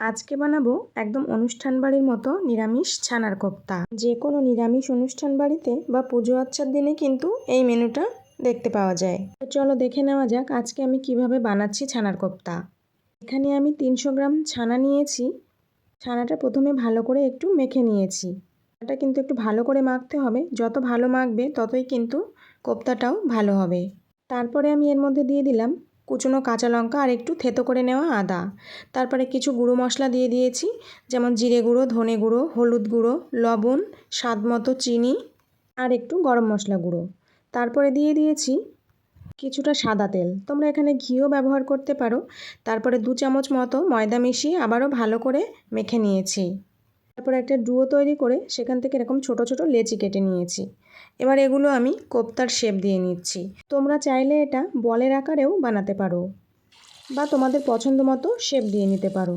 আজকে বানাবো একদম অনুষ্ঠান বাড়ির মতো নিরামিষ ছানার কোপ্তা। যে কোনো নিরামিষ অনুষ্ঠান বাড়িতে বা পুজো আচ্ছার দিনে কিন্তু এই মেনুটা দেখতে পাওয়া যায়। তো চলো দেখে নেওয়া যাক আজকে আমি কীভাবে বানাচ্ছি ছানার কোপ্তা। এখানে আমি তিনশো গ্রাম ছানা নিয়েছি। ছানাটা প্রথমে ভালো করে একটু মেখে নিয়েছি। এটা কিন্তু একটু ভালো করে মাখতে হবে। যত ভালো মাখবে ততই কিন্তু কোপ্তাটাও ভালো হবে। তারপরে আমি এর মধ্যে দিয়ে দিলাম কুচনো কাঁচা লঙ্কা আর একটু থেতো করে নেওয়া আদা। তারপরে কিছু গুঁড়ো মশলা দিয়ে দিয়েছি, যেমন জিরে গুঁড়ো, ধনে গুঁড়ো, হলুদ গুঁড়ো, লবণ, স্বাদ মতো চিনি আর একটু গরম মশলা গুঁড়ো। তারপরে দিয়ে দিয়েছি কিছুটা সাদা তেল। তোমরা এখানে ঘিও ব্যবহার করতে পারো। তারপরে দু চামচ মতো ময়দা মিশিয়ে আবারও ভালো করে মেখে নিয়েছি। তারপরে একটা ডুয়ো তৈরি করে সেখান থেকে এরকম ছোট ছোট লেচি কেটে নিয়েছি। এবার এগুলো আমি কোপ্তার শেপ দিয়ে নিচ্ছি। তোমরা চাইলে এটা বলের আকারেও বানাতে পারো বা তোমাদের পছন্দ মতো শেপ দিয়ে নিতে পারো।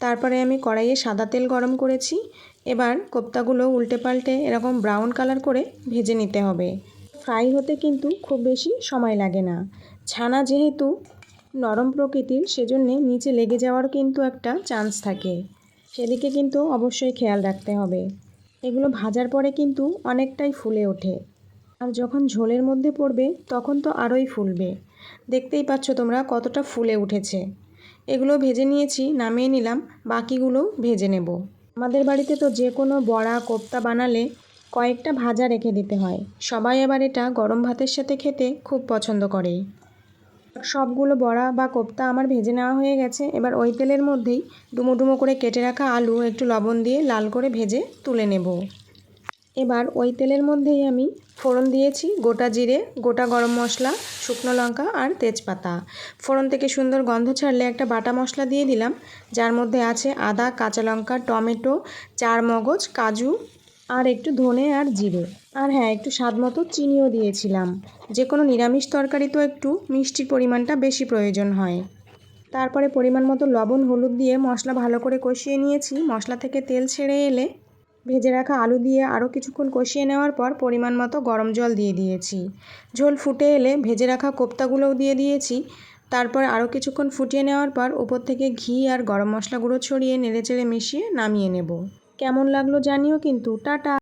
তারপরে আমি কড়াইয়ে সাদা তেল গরম করেছি। এবার কোপ্তাগুলো উল্টে পাল্টে এরকম ব্রাউন কালার করে ভেজে নিতে হবে। ফ্রাই হতে কিন্তু খুব বেশি সময় লাগে না। ছানা যেহেতু নরম প্রকৃতির, সেজন্যে নিচে লেগে যাওয়ার কিন্তু একটা চান্স থাকে। সেদিকে কিন্তু অবশ্যই খেয়াল রাখতে হবে। এগুলো ভাজার পরে কিন্তু অনেকটাই ফুলে ওঠে। আর যখন ঝোলের মধ্যে পড়বে, তখন তো আরোই ফুলবে। দেখতেই পাচ্ছ তোমরা কতটা ফুলে উঠেছে। এগুলো ভেজে নিয়েছি, নামিয়ে নিলাম বাকিগুলোও ভেজে নেব। আমাদের বাড়িতে তো যে কোনো বড়া, কোপ্তা বানালে কয়েকটা ভাজা রেখে দিতে হয়। সবাই আবার এটা গরম ভাতের সাথে খেতে খুব পছন্দ করে। সবগুলো বড়া বা কোপ্তা আমার ভেজে নেওয়া হয়ে গেছে। এবার ওই তেলের মধ্যেই ডুমো ডুমো করে কেটে রাখা আলু একটু লবণ দিয়ে লাল করে ভেজে তুলে নেব। এবার ওই তেলের মধ্যেই আমি ফোড়ন দিয়েছি গোটা জিরে, গোটা গরম মশলা, শুকনো লঙ্কা আর তেজপাতা। ফোড়ন থেকে সুন্দর গন্ধ ছাড়লে একটা বাটা মশলা দিয়ে দিলাম। যার মধ্যে আছে আদা, কাঁচা লঙ্কা, টমেটো চার মগজ কাজু আর একটু ধনে আর জিরে। আর হ্যাঁ একটু স্বাদ মতো চিনিও দিয়েছিলাম। যে কোনো নিরামিষ তরকারি তো একটু মিষ্টির পরিমাণটা বেশি প্রয়োজন হয়। তারপরে পরিমাণ মতো লবণ, হলুদ দিয়ে মশলা ভালো করে কষিয়ে নিয়েছি। মশলা থেকে তেল ছেড়ে এলে ভেজে রাখা আলু দিয়ে আরও কিছুক্ষণ কষিয়ে নেওয়ার পর পরিমাণ মতো গরম জল দিয়ে দিয়েছি। ঝোল ফুটে এলে ভেজে রাখা কোপ্তাগুলোও দিয়ে দিয়েছি। তারপর আরও কিছুক্ষণ ফুটিয়ে নেওয়ার পর উপর থেকে ঘি আর গরম মশলা গুঁড়ো ছড়িয়ে নেড়েচেড়ে মিশিয়ে নামিয়ে নেব। কেমন লাগল জানিও কিন্তু টাটা।